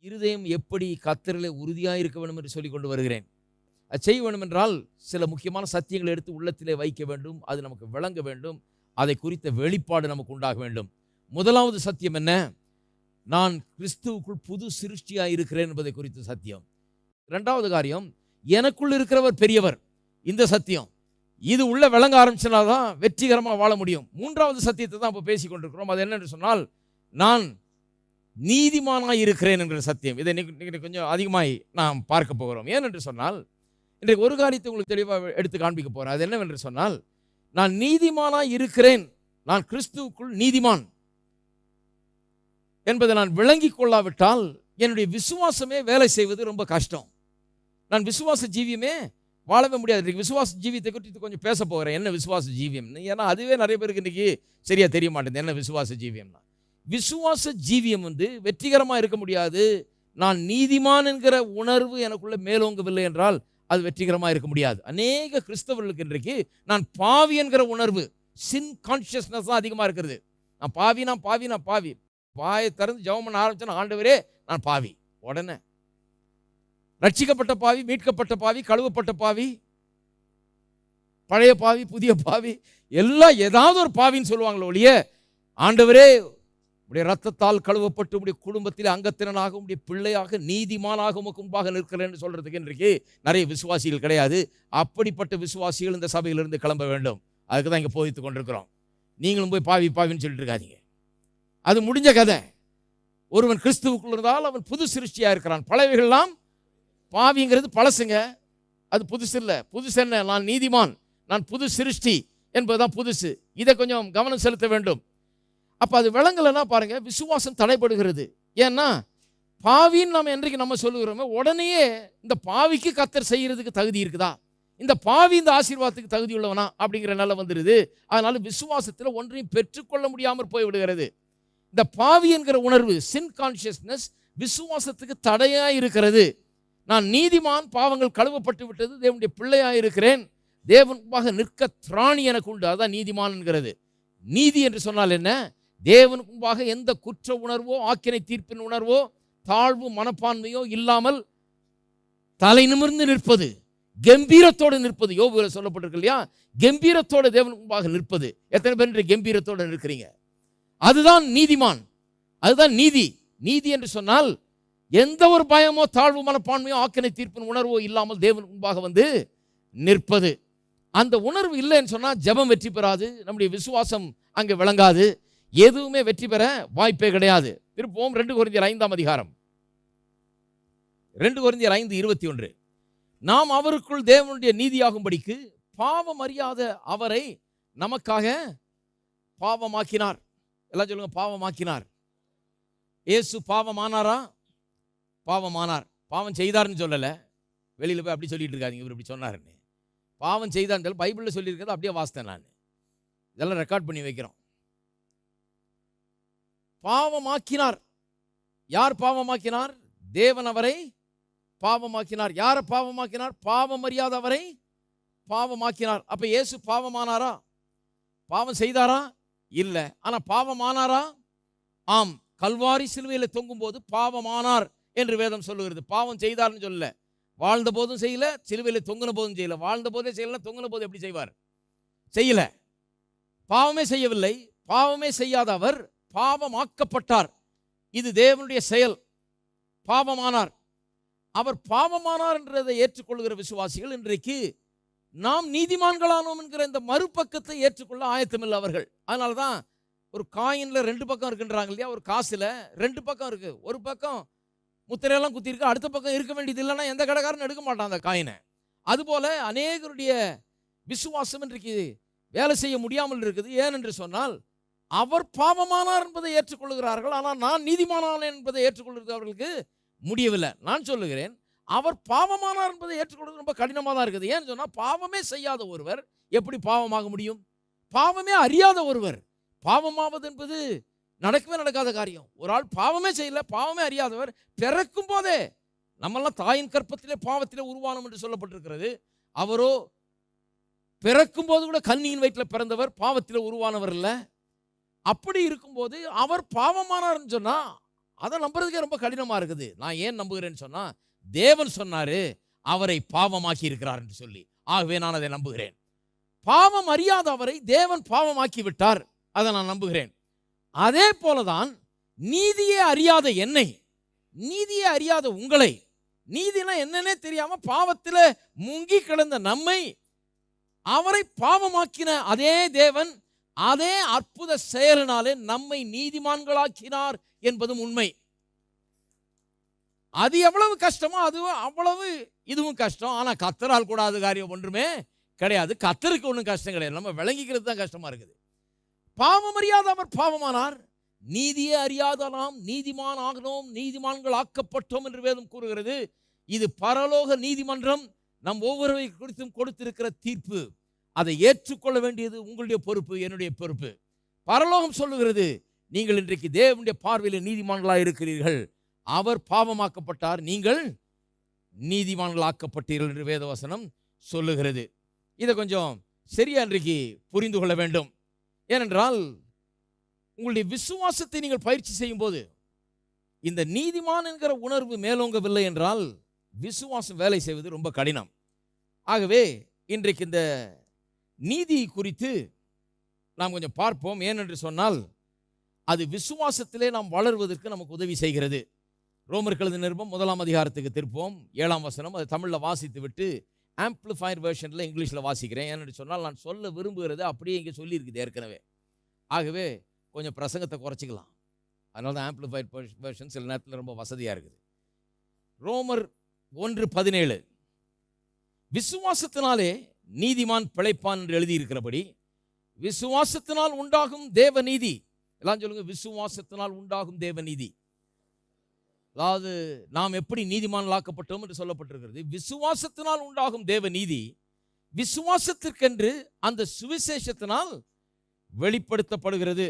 இருதயம் எப்படி கத்தரில் உறுதியாக இருக்க வேண்டும் என்று சொல்லி கொண்டு வருகிறேன். அது செய்ய வேண்டும் என்றால் சில முக்கியமான சத்தியங்களை எடுத்து உள்ளத்திலே வைக்க வேண்டும். அது நமக்கு விளங்க வேண்டும். அதை குறித்த வெளிப்பாடு நமக்கு உண்டாக வேண்டும். முதலாவது சத்தியம் என்ன? நான் கிறிஸ்துவுக்குள் புது சிருஷ்டியாக இருக்கிறேன் என்பதை குறித்த சத்தியம். ரெண்டாவது காரியம் எனக்குள் இருக்கிறவர் பெரியவர். இந்த சத்தியம். இது உள்ள விளங்க ஆரம்பிச்சனால்தான் வெற்றிகரமாக வாழ முடியும். மூன்றாவது சத்தியத்தை தான் இப்போ பேசிக்கொண்டிருக்கிறோம் அது என்னென்று சொன்னால் நான் நீதிமானாய் இருக்கிறேன் என்கிற சத்தியம். இதை இன்னைக்கு கொஞ்சம் அதிகமாய் நாம் பார்க்க போகிறோம். ஏனென்று சொன்னால் இன்றைக்கு ஒரு காரியத்தை உங்களுக்கு தெளிவாக எடுத்து காண்பிக்க போகிறேன் அது என்னவென்று சொன்னால் நான் நீதிமானாய் இருக்கிறேன். நான் கிறிஸ்துவுக்குள் நீதிமான் என்பதை நான் விளங்கி கொள்ளாவிட்டால் என்னுடைய விசுவாசமே வேலை செய்வது ரொம்ப கஷ்டம். நான் விசுவாச ஜீவியமே வாழவே முடியாது. இன்றைக்கு விசுவாச ஜீவியத்தை குறித்து கொஞ்சம் பேச போகிறேன். என்ன விசுவாச ஜீவியம் ஏன்னா அதுவே நிறைய பேருக்கு இன்றைக்கி சரியாக தெரிய மாட்டேங்குது. என்ன விசுவாச ஜீவியம்னா? விசுவாச ஜீவியம் வந்து வெற்றிகரமாக இருக்க முடியாது. நான் நீதிமான் என்கிற உணர்வு எனக்குள்ள மேலோங்கவில்லை என்றால் அது வெற்றிகரமாக இருக்க முடியாது. அநேக கிறிஸ்தவர்களுக்கு இன்றைக்கு நான் பாவி என்கிற உணர்வு சின் கான்ஷியஸ்னஸ் தான் அதிகமாக இருக்கிறது. நான் பாவி நான் பாவி நான் பாவி. வாயை திறந்து ஜெபம் பண்ண ஆரம்பிச்சேன் ஆண்டவரே நான் பாவி. உடனே. ரட்சிக்கப்பட்ட பாவி மீட்கப்பட்ட பாவி கழுவப்பட்ட பாவி பழைய பாவி புதிய பாவி எல்லாம் ஏதாவது ஒரு பாவின்னு சொல்லுவாங்களோ ஒழிய ஆண்டவரே உடைய ரத்தத்தால் கழுவப்பட்டு உடைய குடும்பத்தில் அங்கத்தினனாக உடைய பிள்ளையாக நீதிமானாக உமக்கு முன்பாக நிற்கிறேன்னு சொல்கிறதுக்கு இன்றைக்கு நிறைய விசுவாசிகள் கிடையாது. அப்படிப்பட்ட விசுவாசிகள் இந்த சபையிலிருந்து கிளம்ப வேண்டும். அதுக்கு தான் இங்கே போதித்து கொண்டிருக்கிறோம். நீங்களும் போய் பாவி பாவின்னு சொல்லிட்டு இருக்காதீங்க. அது முடிஞ்ச கதை. ஒருவன் கிறிஸ்துவுக்குள் இருந்தால் அவன் புது சிருஷ்டியாக இருக்கிறான். பழவைகள்லாம் பாவிங்கிறது பழசுங்க. அது புதுசு இல்லை. புதுசு என்ன? நான் நீதிமான். நான் புது சிருஷ்டி என்பதுதான் புதுசு. இதை கொஞ்சம் கவனம் செலுத்த வேண்டும். அப்போ அது விளங்கலைன்னா பாருங்கள் விசுவாசம் தடைபடுகிறது. ஏன்னா பாவின்னு நம்ம என்றைக்கு நம்ம சொல்லுகிறோமோ உடனே இந்த பாவிக்கு கத்தர் செய்கிறதுக்கு தகுதி இருக்குதா? இந்த பாவி இந்த ஆசீர்வாதத்துக்கு தகுதி உள்ளவனா? அப்படிங்கிற நிலை வந்துடுது அதனால விசுவாசத்தில் ஒன்றையும் பெற்றுக்கொள்ள முடியாமல் போய்விடுகிறது. இந்த பாவி என்கிற உணர்வு சின் கான்சியஸ்னஸ் விசுவாசத்துக்கு தடையாக இருக்கிறது. நான் நீதிமான் பாவங்கள் கழுவப்பட்டு விட்டது தேவனுடைய பிள்ளையாக இருக்கிறேன். தேவனுக்காக நிற்க திராணி எனக்கு உண்டு. அதுதான் நீதிமான் என்கிறது. நீதி என்று சொன்னால் என்ன? தேவனுக்கு முன்பாக எந்த குற்ற உணர்வோ ஆக்கினை தீர்ப்பின் உணர்வோ தாழ்வு மனப்பான்மையோ இல்லாமல் தலை நிமிர்ந்து நிற்பது கம்பீரத்தோடு நிற்பது யோபுல சொல்லப்பட்டிருக்கு இல்லையா? கம்பீரத்தோடு தேவனுக்கு முன்பாக நிற்பது. எத்தனை பேர் கம்பீரத்தோடு நிற்கிறீங்க? அதுதான் நீதிமான். அதுதான் நீதி. நீதி என்று சொன்னால் எந்த ஒரு பயமோ தாழ்வு மனப்பான்மையோ ஆக்கினை தீர்ப்பின் உணர்வோ இல்லாமல் தேவனுக்கு முன்பாக வந்து நிற்பது. அந்த உணர்வு இல்லைன்னு சொன்னால் ஜெபம் வெற்றி பெறாது. நம்முடைய விசுவாசம் அங்கே விளங்காது. எதுவுமே வெற்றி பெற வாய்ப்பே கிடையாது. திருப்போம் ரெண்டு குறைந்தியர் ஐந்தாம் அதிகாரம். ரெண்டு குறைந்தியர் ஐந்து இருபத்தி ஒன்று. நாம் அவருக்குள் தேவனுடைய நீதியாகும்படிக்கு பாவம் அறியாத அவரை நமக்காக பாவமாக்கினார். எல்லாம் சொல்லுங்க பாவமாக்கினார். இயேசு பாவமானாரா? பாவமானார். பாவம் செய்தார்னு சொல்லலை. வெளியில் போய் அப்படி சொல்லிட்டு இருக்காதீங்க இவர் இப்படி சொன்னாருன்னு. பாவம் செய்தார்னு சொல்லி பைபிளில் சொல்லியிருக்கிறது அப்படியே வாசித்தேன் நான். இதெல்லாம் ரெக்கார்ட் பண்ணி வைக்கிறோம். பாவமாக்கினார். யார் பாவமாக்கினார்? தேவன் அவரை பாவமாக்கினார். யாரை பாவமாக்கினார்? பாவம் அறியாத அவரை பாவமாக்கினார். அப்ப இயேசு பாவமானாரா? பாவம் செய்தாரா? இல்லை. ஆனா பாவமானாரா? ஆம். கல்வாரி சிலுவையில் தொங்கும்போது பாவமானார் என்று வேதம் சொல்லுகிறது. பாவம் செய்தார்னு சொல்லல. வாழ்ந்த போதும் செய்யல சிலுவையில் தொங்குன போதும் செய்யல. வாழ்ந்த போதே செய்யல தொங்குன போது எப்படி செய்வார்? செய்யல. பாவமே செய்யவில்லை. பாவமே செய்யாத அவர் பாவமாக்கப்பட்டார். இது தேவனுடைய செயல். பாவமானார். அவர் பாவமானார் என்றதை ஏற்றுக்கொள்கிற விசுவாசிகள் இன்றைக்கு நாம் நீதிமான்களானோம் என்கிற இந்த மறுபக்கத்தை ஏற்றுக்கொள்ள ஆயத்தமில்லை அவர்கள். அதனால தான் ஒரு காயினில் ரெண்டு பக்கம் இருக்குன்றாங்க இல்லையா? ஒரு காசுல ரெண்டு பக்கம் இருக்கு. ஒரு பக்கம் முத்திரையெல்லாம் குத்திருக்கு அடுத்த பக்கம் இருக்க வேண்டியது இல்லைன்னா எந்த கடைக்காரன் எடுக்க மாட்டான் அந்த காயினை. அதுபோல அநேகருடைய விசுவாசம் இன்றைக்கு வேலை செய்ய முடியாமல் இருக்குது. ஏனென்று சொன்னால் அவர் பாவமானார் என்பதை ஏற்றுக்கொள்கிறார்கள். ஆனால் நான் நீதிமானானேன் என்பதை ஏற்றுக்கொள்கிறது அவர்களுக்கு முடியவில்லை. நான் சொல்லுகிறேன் அவர் பாவமானார் என்பதை ஏற்றுக்கொள்வது ரொம்ப கடினமாக தான் இருக்குது. ஏன்னு சொன்னால் பாவமே செய்யாத ஒருவர் எப்படி பாவமாக முடியும்? பாவமே அறியாத ஒருவர். பாவமாவது என்பது நடக்கவே நடக்காத காரியம். ஒரு ஆள் பாவமே செய்யல பாவமே அறியாதவர் பிறக்கும் போதே நம்மெல்லாம் தாயின் கற்பத்திலே பாவத்திலே உருவானோம் என்று சொல்லப்பட்டிருக்கிறது. அவரோ பிறக்கும் போது கூட கன்னியின் வயிற்றில் பிறந்தவர் பாவத்தில் உருவானவர் இல்லை. அப்படி இருக்கும்போது அவர் பாவமானார்னு சொன்னால் அதை நம்புறதுக்கே ரொம்ப கடினமாக இருக்குது. நான் ஏன் நம்புகிறேன்னு சொன்னால் தேவன் சொன்னார் அவரை பாவமாக்கி இருக்கிறார் என்று சொல்லி. ஆகவே நான் அதை நம்புகிறேன். பாவம் அறியாத அவரை தேவன் பாவமாக்கி விட்டார் அதை நான் நம்புகிறேன். அதே போலதான் நீதியே அறியாத என்னை நீதியே அறியாத உங்களை நீதினா என்னன்னே தெரியாம பாவத்தில் முங்கி கிடந்த நம்மை அவரை பாவமாக்கின அதே தேவன் அதே அற்புத செயலினாலே நம்மை நீதிமான்களாக்கினார் என்பதும் உண்மை. அது எவ்வளவு கஷ்டமோ அதுவும் அவ்வளவு இதுவும் கஷ்டம். ஆனால் கத்தரால் கூடாத காரியம் ஒன்றுமே கிடையாது. கத்தருக்கு ஒன்றும் கஷ்டம் கிடையாது. நம்ம விளங்கிக்கிறது தான் கஷ்டமா இருக்குது. பாவம் அறியாத அவர் பாவமானார். நீதியே அறியாத நாம் நீதிமான் ஆகணும் நீதிமான்கள் ஆக்கப்பட்டோம் என்று வேதம் கூறுகிறது. இது பரலோக நீதிமன்றம் நம் ஒவ்வொருவரை குறித்தும் கொடுத்திருக்கிற தீர்ப்பு. அதை ஏற்றுக்கொள்ள வேண்டியது உங்களுடைய பொறுப்பு என்னுடைய பொறுப்பு. பரலோகம் சொல்லுகிறது நீங்கள் இன்றைக்கு தேவனுடைய பார்வையில் நீதிமான்களாக இருக்கிறீர்கள். அவர் பாவமாக்கப்பட்டார். நீங்கள் நீதிமான்களாக்கப்பட்டீர்கள் என்று வேதவசனம் சொல்லுகிறது. இதை கொஞ்சம் சரியா இன்றைக்கு புரிந்து கொள்ள வேண்டும். ஏனென்றால் உங்களுடைய விசுவாசத்தை நீங்கள் பயிற்சி செய்யும் போது இந்த நீதிமான் என்கிற உணர்வு மேலோங்கவில்லை என்றால் விசுவாசம் வேலை செய்வது ரொம்ப கடினம். ஆகவே இன்றைக்கு இந்த நீதி குறித்து நாம் கொஞ்சம் பார்ப்போம். ஏனென்று சொன்னால் அது விசுவாசத்திலே நாம் வளர்வதற்கு நமக்கு உதவி செய்கிறது. ரோமர் கழுது நிருபம் முதலாம் அதிகாரத்துக்கு திருப்போம். ஏழாம் வசனம் அது தமிழில் வாசித்து விட்டு ஆம்பிளிஃபைட் வெர்ஷனில் இங்கிலீஷில் வாசிக்கிறேன். ஏன்னு சொன்னால் நான் சொல்ல விரும்புகிறது அப்படியே இங்கே சொல்லியிருக்குது ஏற்கனவே. ஆகவே கொஞ்சம் பிரசங்கத்தை குறைச்சிக்கலாம். அதனால தான் ஆம்பிளிஃபைட் வெர்ஷன் சில நேரத்தில் ரொம்ப வசதியாக இருக்குது. ரோமர் ஒன்று பதினேழு. விசுவாசத்தினாலே நீதிமான் பிழைப்பான் என்று எழுதியிருக்கிறபடி விசுவாசத்தினால் உண்டாகும் தேவ நீதி எல்லாம் சொல்லுங்க விசுவாசத்தினால் உண்டாகும் தேவ நீதி அதாவது நாம் எப்படி நீதிமான்களாக்கப்பட்டோம் என்று சொல்லப்பட்டிருக்கிறது. விசுவாசத்தினால் உண்டாகும் தேவ நீதி விசுவாசத்திற்கென்று அந்த சுவிசேஷத்தினால் வெளிப்படுத்தப்படுகிறது.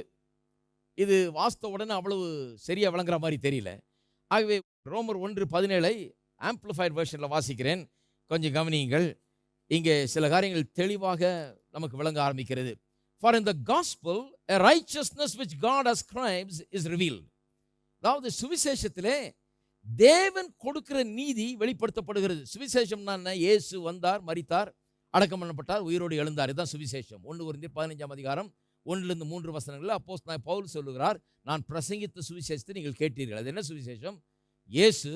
இது வாஸ்த உடனே அவ்வளவு சரியா விளங்குற மாதிரி தெரியல. ஆகவே ரோமர் ஒன்று பதினேழை ஆம்பிளிஃபைட் வேர்ஷனில் வாசிக்கிறேன். கொஞ்சம் கவனியுங்கள். இங்கே சில காரியங்கள் தெளிவாக நமக்கு விளங்க ஆரம்பிக்கிறது. For in the gospel righteousness which God has ascribes is revealed. அதாவது சுவிசேஷத்திலே தேவன் கொடுக்கிற நீதி வெளிப்படுத்தப்படுகிறது. சுவிசேஷம்னா என்ன? இயேசு வந்தார் மறித்தார் அடக்கம் பண்ணப்பட்டார் உயிரோடு எழுந்தார். இதுதான் சுவிசேஷம். ஒன்று ஒரு பதினஞ்சாம் அதிகாரம் ஒன்றிலிருந்து மூன்று வசனங்களில் அப்போஸ் நான் பவுல் சொல்லுகிறார் நான் பிரசங்கித்த சுவிசேஷத்தை நீங்கள் கேட்டீர்கள். அது என்ன சுவிசேஷம்? இயேசு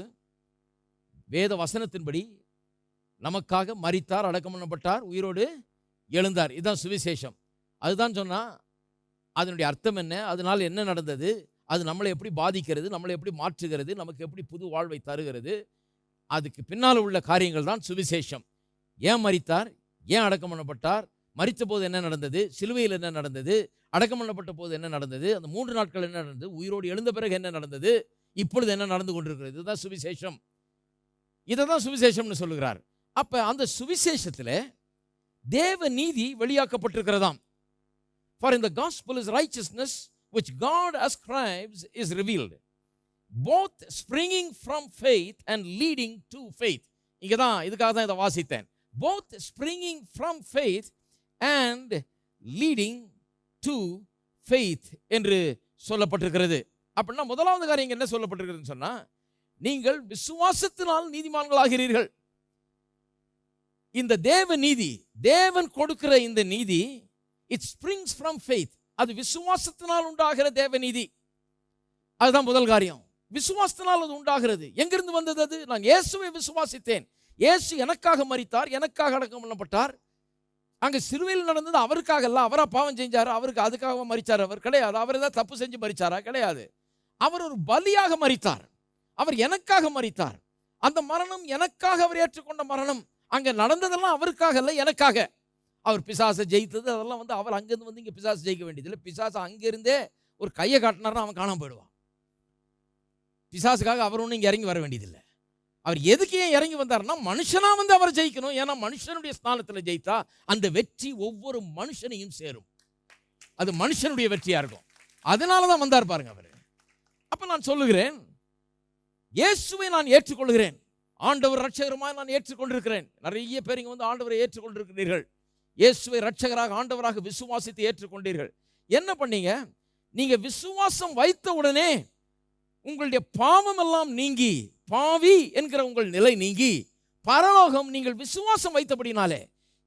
வேத வசனத்தின்படி நமக்காக மறித்தார் அடக்கம் பண்ணப்பட்டார் உயிரோடு எழுந்தார். இதுதான் சுவிசேஷம். அதுதான் சொன்னா அதனுடைய அர்த்தம் என்ன? அதனால் என்ன நடந்தது? அது நம்மளை எப்படி பாதிக்கிறது? நம்மளை எப்படி மாற்றுகிறது? நமக்கு எப்படி புது வாழ்வை தருகிறது? அதுக்கு பின்னால் உள்ள காரியங்கள் தான் சுவிசேஷம். ஏன் மறித்தார் ஏன் அடக்கம் பண்ணப்பட்டார் மறித்த போது என்ன நடந்தது? சிலுவையில் என்ன நடந்தது? அடக்கம் பண்ணப்பட்ட போது என்ன நடந்தது? அந்த மூன்று நாட்கள் என்ன நடந்தது? உயிரோடு எழுந்த பிறகு என்ன நடந்தது? இப்பொழுது என்ன நடந்து கொண்டிருக்கிறது? இதுதான் சுவிசேஷம். இதை தான் சுவிசேஷம்னு சொல்லுகிறார். அப்ப அந்த சுவிசேஷத்தில் தேவ நீதி வெளியாக்கப்பட்டிருக்கிறதாம். ஃபார் இந்த gospel is righteousness which God ascribes is revealed both springing from faith and leading to faith இங்கே தான் இதுக்காக தான் இதை வாசித்தேன். Both springing from faith and leading to faith என்று சொல்லப்பட்டிருக்கிறது. அப்படின்னா முதலாவது காரியம் என்ன சொல்லப்பட்டிருக்கிறதுன்னு சொன்னா நீங்கள் விசுவாசத்தினால் நீதிமான்களாகிறீர்கள். இந்த தேவ நீதி தேவன் கொடுக்கிற இந்த நீதி இட் ஸ்ப்ரிங்ஸ் ஃப்ரம் ஃபெய்த் அது விசுவாசத்தினால் உண்டாகிற தேவ நீதி. அதுதான் முதல் காரியம். விசுவாசத்தினால் அது உண்டாகிறது. எங்கிருந்து வந்தது அது? நான் இயேசுவை விசுவாசித்தேன். இயேசு எனக்காக மறித்தார் எனக்காக அடக்கம் பண்ணப்பட்டார். அங்க சிறுவையில் நடந்தது அவருக்காக அல்ல. அவராக பாவம் செஞ்சாரு? அவருக்கு அதுக்காக மறித்தார் அவர். கிடையாது. அவர் ஏதாவது தப்பு செஞ்சு மறிச்சாரா கிடையாது. அவர் ஒரு பலியாக மறித்தார் அவர் எனக்காக மறித்தார் அந்த மரணம் எனக்காக அவர் ஏற்றுக்கொண்ட மரணம். அங்கே நடந்ததெல்லாம் அவருக்காக இல்லை எனக்காக. அவர் பிசாசை ஜெயித்தது அதெல்லாம் வந்து அவர் அங்கேருந்து வந்து இங்கே பிசாசு ஜெயிக்க வேண்டியதில்லை பிசாசு அங்கேருந்தே ஒரு கையை காட்டினார்னா அவன் காணாமல் போயிடுவான். பிசாசுக்காக அவர் ஒன்றும் இங்கே இறங்கி வர வேண்டியதில்லை அவர் எதுக்கு ஏன் இறங்கி வந்தார்னா மனுஷனாக வந்து அவரை ஜெயிக்கணும். ஏன்னா மனுஷனுடைய ஸ்தானத்தில் ஜெயித்தா அந்த வெற்றி ஒவ்வொரு மனுஷனையும் சேரும். அது மனுஷனுடைய வெற்றியாக இருக்கும். அதனால தான் வந்தார் பாருங்க அவர். அப்போ நான் சொல்லுகிறேன் இயேசுவை நான் ஏற்றுக்கொள்கிறேன். ஆண்டவர் ரட்சகருமாய் நான் ஏற்றுக்கொண்டிருக்கிறேன். நிறைய பேர் இங்கே வந்து ஆண்டவரை ஏற்றுக்கொண்டிருக்கிறீர்கள். இயேசுவை ரட்சகராக ஆண்டவராக விசுவாசித்து ஏற்றுக்கொண்டீர்கள். என்ன பண்ணீங்க? நீங்க விசுவாசம் வைத்த உடனே உங்களுடைய பாவம் எல்லாம் நீங்கி பாவி என்கிற உங்கள் நிலை நீங்கி பரலோகம் நீங்கள் விசுவாசம் வைத்தபடினாலே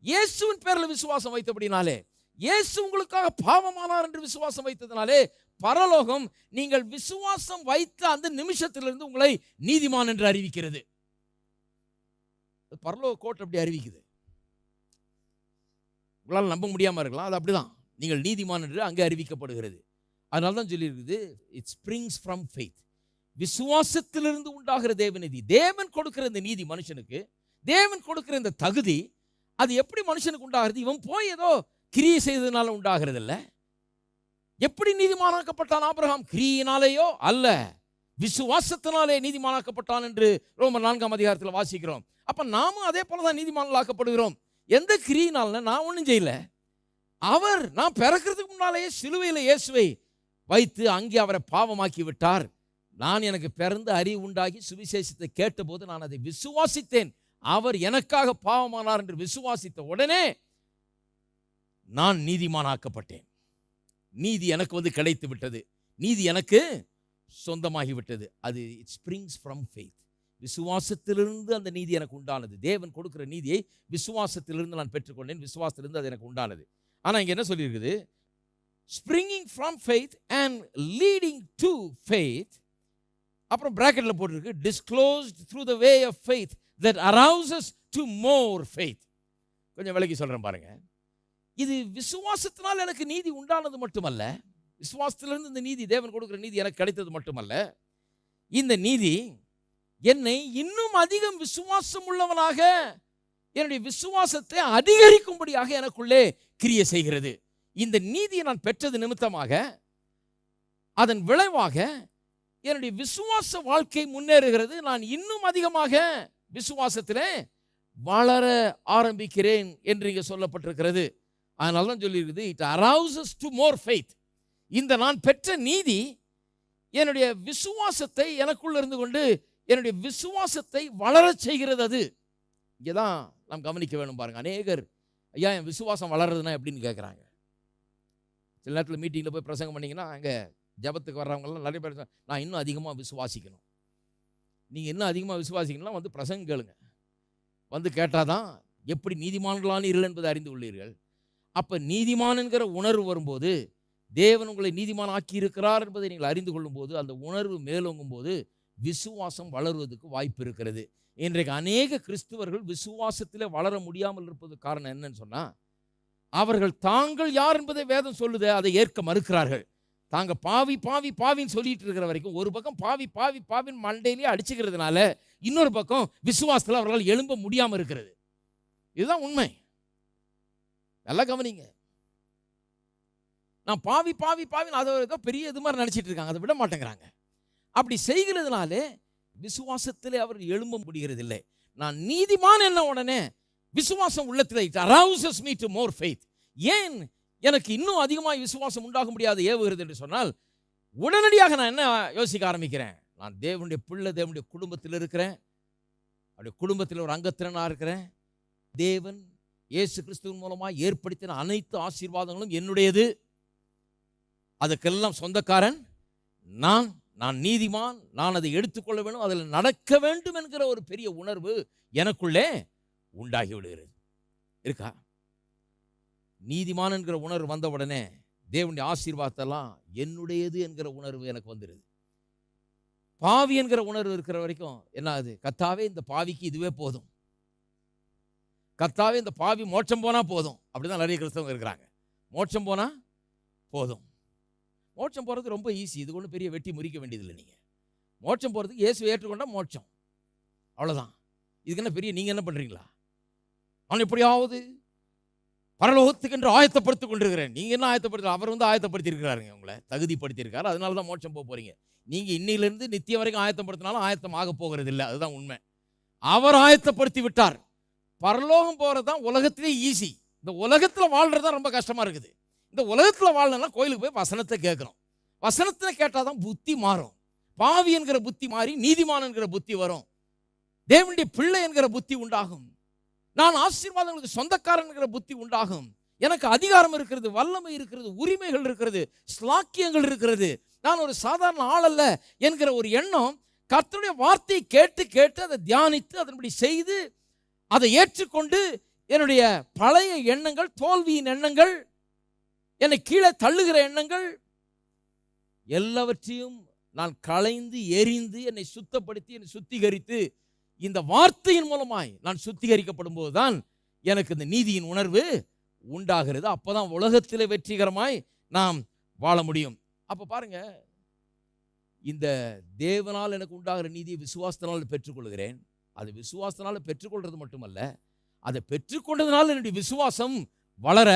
இயேசுவின் பேரில் விசுவாசம் வைத்தபடினாலே இயேசு உங்களுக்காக பாவமானார் என்று விசுவாசம் வைத்ததினாலே பரலோகம் நீங்கள் விசுவாசம் வைத்த அந்த நிமிஷத்திலிருந்து உங்களை நீதிமான் என்று அறிவிக்கிறது. பரலோக கோட் அப்படி அறிவிக்குது. உங்களால் நம்ப முடியாமல் இருக்கலாம். அது அப்படிதான். நீங்கள் நீதிமான் என்று அங்கே அறிவிக்கப்படுகிறது. அதனால தான் சொல்லியிருக்குது இட் ஸ்ப்ரிங்ஸ் ஃப்ரம் ஃபெய்த் விசுவாசத்திலிருந்து உண்டாகிற தேவநீதி தேவன் கொடுக்கிற இந்த நீதி மனுஷனுக்கு தேவன் கொடுக்கிற இந்த தகுதி அது எப்படி மனுஷனுக்கு உண்டாகிறது? இவன் போய் ஏதோ கிரியை செய்ததுனால உண்டாகிறது இல்ல எப்படி நீதிமானாக்கப்பட்டான் ஆபிரகாம்? கிரியினாலேயோ அல்ல. விசுவாசத்தினாலே நீதிமானாக்கப்பட்டான் என்று ரோமர் நான்காம் அதிகாரத்தில் வாசிக்கிறோம். அப்ப நாமும் அதே போலதான் நீதிமான்களாக்கப்படுகிறோம். எந்த கிரியினால? நான் ஒன்றும் செய்யல. அவர் நான் பிறக்கிறதுக்கு முன்னாலேயே சிலுவையில் இயேசுவை வைத்து அங்கே அவரை பாவமாக்கி விட்டார். நான் எனக்கு பிறந்து அறிவு உண்டாகி சுவிசேஷத்தை கேட்டபோது நான் அதை விசுவாசித்தேன். அவர் எனக்காக பாவமானார் என்று விசுவாசித்த உடனே நான் நீதிமானாக்கப்பட்டேன். நீதி எனக்கு வந்து கிடைத்து விட்டது. நீதி எனக்கு சொந்தமாகிவிட்டது. அது இட் ஸ்ப்ரிங்ஸ் ஃப்ரம் ஃபெய்த் விசுவாசத்திலிருந்து அந்த நீதி எனக்கு உண்டானது. தேவன் கொடுக்கிற நீதியை விசுவாசத்திலிருந்து நான் பெற்றுக்கொண்டேன். விசுவாசத்திலிருந்து அது எனக்கு உண்டானது. ஆனால் இங்கே என்ன சொல்லியிருக்குது? Springing from faith and leading to faith அப்புறம் ப்ராக்கெட்டில் போட்டிருக்கு disclosed through the way of faith that arouses to more faith கொஞ்சம் விலகி சொல்கிறேன் பாருங்க. இது விசுவாசத்தினால் எனக்கு நீதி உண்டானது மட்டுமல்ல விசுவாசத்திலிருந்து இந்த நீதி தேவன் கொடுக்குற நீதி எனக்கு கிடைத்தது மட்டுமல்ல. இந்த நீதி என்னை இன்னும் அதிகம் விசுவாசம் உள்ளவனாக என்னுடைய விசுவாசத்தை அதிகரிக்கும்படியாக எனக்குள்ளே கிரிய செய்கிறது. இந்த நீதியை நான் பெற்றது நிமித்தமாக அதன் விளைவாக என்னுடைய விசுவாச வாழ்க்கை முன்னேறுகிறது. நான் இன்னும் அதிகமாக விசுவாசத்திலே வளர ஆரம்பிக்கிறேன் என்று இங்கே சொல்லப்பட்டிருக்கிறது. அதனால தான் சொல்லியிருக்குது it arouses to more faith இந்த நான் பெற்ற நீதி என்னுடைய விசுவாசத்தை எனக்குள்ள இருந்து கொண்டு என்னுடைய விசுவாசத்தை வளரச் செய்கிறது அது. இங்கே தான் நாம் கவனிக்க வேணும் பாருங்க. அநேகர் ஐயா என் விசுவாசம் வளருதுன்னா எப்படின்னு கேட்குறாங்க சில நேரத்தில் மீட்டிங்கில் போய் பிரசங்கம் பண்ணிங்கன்னா அங்கே ஜபத்துக்கு வர்றவங்கலாம் நிறைய பேர் நான் இன்னும் அதிகமாக விசுவாசிக்கணும். நீங்கள் இன்னும் அதிகமாக விசுவாசிக்கணும்னா வந்து பிரசங்கம் கேளுங்க. வந்து கேட்டால் தான் எப்படி நீதிமான்களானீர்கள் என்பதை அறிந்து கொள்ளீர்கள் அப்போ நீதிமான்கிற உணர்வு வரும்போது தேவன் உங்களை நீதிமான் ஆக்கி இருக்கிறார் என்பதை நீங்கள் அறிந்து கொள்ளும் போது அந்த உணர்வு மேலோங்கும் போது விசுவாசம் வளருவதற்கு வாய்ப்பு இருக்கிறது. இன்றைக்கு அநேக கிறிஸ்துவர்கள் விசுவாசத்தில் வளர முடியாமல் இருப்பது காரணம் என்னன்னு சொன்னால் அவர்கள் தாங்கள் யார் என்பதை வேதம் சொல்லுதே அதை ஏற்க மறுக்கிறார்கள். தாங்க பாவி பாவி பாவின்னு சொல்லிட்டு இருக்கிற வரைக்கும் ஒரு பக்கம் பாவி பாவி பாவின்னு மண்டையிலேயே அடிச்சுக்கிறதுனால இன்னொரு பக்கம் விசுவாசத்தில் அவர்களால் எழும்ப முடியாமல் இருக்கிறது. இதுதான் உண்மை. நல்லா கவனிங்க. நான் பாவி பாவி பாவின்னு அதை ஏதோ பெரிய இது மாதிரி நினச்சிட்டு இருக்காங்க. அதை விட மாட்டேங்கிறாங்க. அப்படி செய்கிறதுனாலே விசுவாசத்திலே அவர் எழும்ப முடிகிறதில்லை. நான் நீதிமான் என்ன உடனே விசுவாசம் உள்ளத்தில் arouses me to more faith ஏன் எனக்கு இன்னும் அதிகமாக விசுவாசம் உண்டாக முடியாது ஏவுகிறது என்று சொன்னால் உடனடியாக நான் என்ன யோசிக்க ஆரம்பிக்கிறேன்? நான் தேவனுடைய பிள்ளை தேவனுடைய குடும்பத்தில் இருக்கிறேன். அப்படி குடும்பத்தில் ஒரு அங்கத்திறனாக இருக்கிறேன். தேவன் இயேசு கிறிஸ்துவின் மூலமாக ஏற்படுத்தின அனைத்து ஆசீர்வாதங்களும் என்னுடையது. அதுக்கெல்லாம் சொந்தக்காரன் நான் நான் நீதிமான் நான் அதை எடுத்துக்கொள்ள வேண்டும் அதில் நடக்க வேண்டும் என்கிற ஒரு பெரிய உணர்வு எனக்குள்ளே உண்டாகி விடுகிறது. இருக்கா? நீதிமான் என்கிற உணர்வு வந்த உடனே தேவனுடைய ஆசீர்வாதத்தெல்லாம் என்னுடையது என்கிற உணர்வு எனக்கு வந்துடுது. பாவி என்கிற உணர்வு இருக்கிற வரைக்கும் என்ன ஆகுது கத்தாவே இந்த பாவிக்கு இதுவே போதும். கத்தாவே இந்த பாவி மோட்சம் போனால் போதும். அப்படிதான் நிறைய கிறிஸ்தவங்க இருக்கிறாங்க. மோட்சம் போனால் போதும். மோட்சம் போகிறது ரொம்ப ஈஸி இது ஒன்றும் பெரிய வெட்டி முறிக்க வேண்டியதில்லை நீங்கள் மோட்சம் போகிறதுக்கு இயேசு ஏற்றுக்கொண்டால் மோட்சம். அவ்வளோதான் இதுக்கு என்ன பெரிய நீங்கள் என்ன பண்ணுறீங்களா அவன் எப்படியாவது பரலோகத்துக்கென்று ஆயத்தப்படுத்திக் கொண்டிருக்கிறேன். நீங்கள் என்ன ஆயத்தப்படுத்த அவர் வந்து ஆயத்தப்படுத்தியிருக்கிறாருங்க உங்களை. தகுதிப்படுத்தியிருக்காரு. அதனால தான் மோட்சம் போக போகிறீங்க நீங்கள் இன்னிலிருந்து நித்திய வரைக்கும் ஆயத்தப்படுத்தினாலும் ஆயத்தம் ஆக போகிறது இல்லை அதுதான் உண்மை. அவர் ஆயத்தப்படுத்தி விட்டார். பரலோகம் போகிறது தான் உலகத்திலே ஈஸி இந்த உலகத்தில் வாழ்கிறது தான் ரொம்ப கஷ்டமாக இருக்குது. இந்த உலகத்தில் வாழணும்னா கோயிலுக்கு போய் வசனத்தை கேட்குறோம் வசனத்தை கேட்டால் தான் புத்தி மாறும். பாவி என்கிற புத்தி மாறி நீதிமான் என்கிற புத்தி வரும். தேவனுடைய பிள்ளை என்கிற புத்தி உண்டாகும். நான் ஆசீர்வாதங்களுக்கு சொந்தக்காரன் என்கிற புத்தி உண்டாகும். எனக்கு அதிகாரம் இருக்கிறது வல்லமை இருக்கிறது உரிமைகள் இருக்கிறது ஸ்லாக்கியங்கள் இருக்கிறது. நான் ஒரு சாதாரண ஆள் அல்ல என்கிற ஒரு எண்ணம் கர்த்தருடைய வார்த்தையை கேட்டு கேட்டு அதை தியானித்து அதன்படி செய்து அதை ஏற்றுக்கொண்டு என்னுடைய பழைய எண்ணங்கள் தோல்வியின் எண்ணங்கள் என்னை கீழே தள்ளுகிற எண்ணங்கள் எல்லாவற்றையும் நான் களைந்து எரிந்து என்னை சுத்தப்படுத்தி என்னை சுத்திகரித்து இந்த வார்த்தையின் மூலமாய் நான் சுத்திகரிக்கப்படும் போதுதான் எனக்கு இந்த நீதியின் உணர்வு உண்டாகிறது. அப்பதான் உலகத்தில் வெற்றிகரமாய் நாம் வாழ முடியும். அப்ப பாருங்க இந்த தேவனால் எனக்கு உண்டாகிற நீதியை விசுவாசத்தினால் பெற்றுக்கொள்கிறேன். அது விசுவாசத்தினால் பெற்றுக்கொள்றது மட்டுமல்ல அதை பெற்றுக்கொண்டதுனால் என்னுடைய விசுவாசம் வளர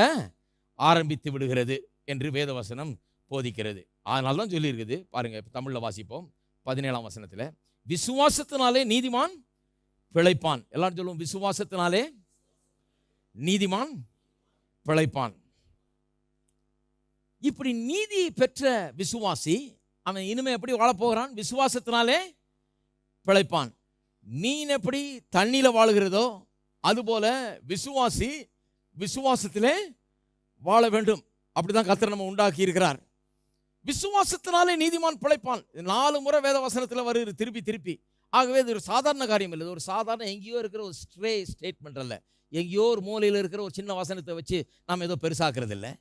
ஆரம்பித்து விடுகிறது என்று வேதவசனம் போதிக்கிறது. அதனால தான் சொல்லியிருக்குது. பாருங்க இப்ப தமிழ்ல வாசிப்போம். பதினேழாம் வசனத்துல விசுவாசத்தினாலே நீதிமான் பிழைப்பான். எல்லாரும் சொல்லுவோம் விசுவாசத்தினாலே நீதிமான் பிழைப்பான். இப்படி நீதி பெற்ற விசுவாசி அவன் இனிமே எப்படி வாழப்போகிறான் விசுவாசத்தினாலே பிழைப்பான். மீன் எப்படி தண்ணியில் வாழுகிறதோ அதுபோல விசுவாசி விசுவாசத்திலே வாழ வேண்டும். அப்படிதான் கர்த்தர் நம்ம உண்டாக்கி இருக்கிறார். விசுவாசத்தினாலே நீதிமான் பிழைப்பான். நாலு முறை வேத வசனத்தில் வருது. திருப்பி திருப்பி. ஆகவே இது ஒரு சாதாரண காரியம் இல்லை. ஒரு சாதாரண எங்கேயோ இருக்கிற ஒரு ஸ்ட்ரே ஸ்டேட்மெண்ட் அல்ல. எங்கேயோ ஒரு மூலையில் இருக்கிற ஒரு சின்ன வசனத்தை வச்சு நாம் ஏதோ பெருசாக்குறது இல்லை.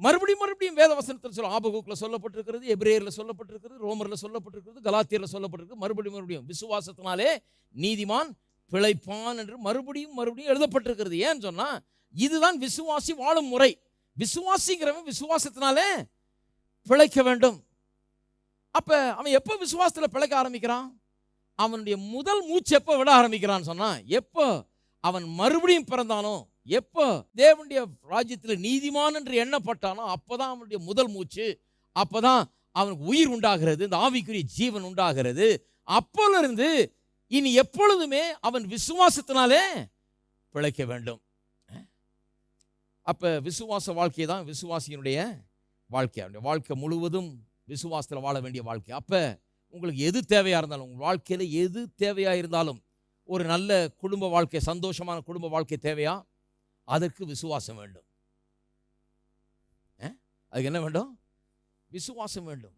மறுபடியும் மறுபடியும் வேத வசனத்தில் சொல்ல ஆபகூக்கில் சொல்லப்பட்டிருக்கிறது எப்ரேயரில் சொல்லப்பட்டிருக்கிறது ரோமரில் சொல்லப்பட்டிருக்கிறது கலாத்தியரில் சொல்லப்பட்டிருக்கு. மறுபடியும் மறுபடியும் விசுவாசத்தினாலே நீதிமான் பிழைப்பான் என்று மறுபடியும் மறுபடியும் எழுதப்பட்டிருக்கிறது. ஏன்னு சொன்னால் இதுதான் விசுவாசி வாழும் முறை. விசுவாசிங்கிறவன் விசுவாசத்தினாலே பிழைக்க வேண்டும். அப்ப அவன் எப்போ விசுவாசத்துல பிழைக்க ஆரம்பிக்கிறான்? அவனுடைய முதல் மூச்சு எப்போ விட ஆரம்பிக்கிறான்னு சொன்னா எப்போ அவன் மறுபடியும் பிறந்தானோ எப்போ தேவனுடைய ராஜ்யத்தில் நீதிமான் என்று எண்ணப்பட்டானோ அப்போதான் அவனுடைய முதல் மூச்சு அப்பதான் அவனுக்கு உயிர் உண்டாகிறது இந்த ஆவிக்குரிய ஜீவன் உண்டாகிறது. அப்போல இருந்து இனி எப்பொழுதுமே அவன் விசுவாசத்தினாலே பிழைக்க வேண்டும். அப்ப விசுவாச வாழ்க்கை தான் விசுவாசியினுடைய வாழ்க்கை. அவனுடைய வாழ்க்கை முழுவதும் விசுவாசத்தில் வாழ வேண்டிய வாழ்க்கை. அப்போ உங்களுக்கு எது தேவையாக இருந்தாலும் உங்கள் வாழ்க்கையில் எது தேவையா இருந்தாலும் ஒரு நல்ல குடும்ப வாழ்க்கை சந்தோஷமான குடும்ப வாழ்க்கை தேவையா? அதற்கு விசுவாசம் வேண்டும். அதுக்கு என்ன வேண்டும்? விசுவாசம் வேண்டும்.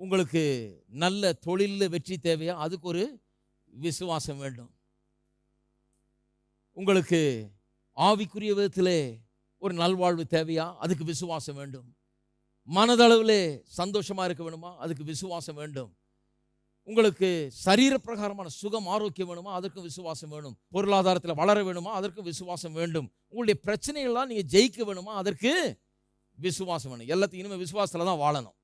உங்களுக்கு நல்ல தொழிலில் வெற்றி தேவையா? அதுக்கு ஒரு விசுவாசம் வேண்டும். உங்களுக்கு ஆவிக்குரிய விதத்திலே ஒரு நல்வாழ்வு தேவையா? அதுக்கு விசுவாசம் வேண்டும். மனதளவிலே சந்தோஷமா இருக்க வேணுமா? அதுக்கு விசுவாசம் வேண்டும். உங்களுக்கு சரீர பிரகாரமான சுகம் ஆரோக்கியம் வேணுமா? அதற்கும் விசுவாசம் வேணும். பொருளாதாரத்தில் வளர வேணுமா? அதற்கும் விசுவாசம் வேண்டும். உங்களுடைய பிரச்சனைகள்லாம் நீங்க ஜெயிக்க வேணுமா? அதற்கு விசுவாசம் வேணும். எல்லாத்தையும் இனிமே விசுவாசத்துல தான் வாழணும்.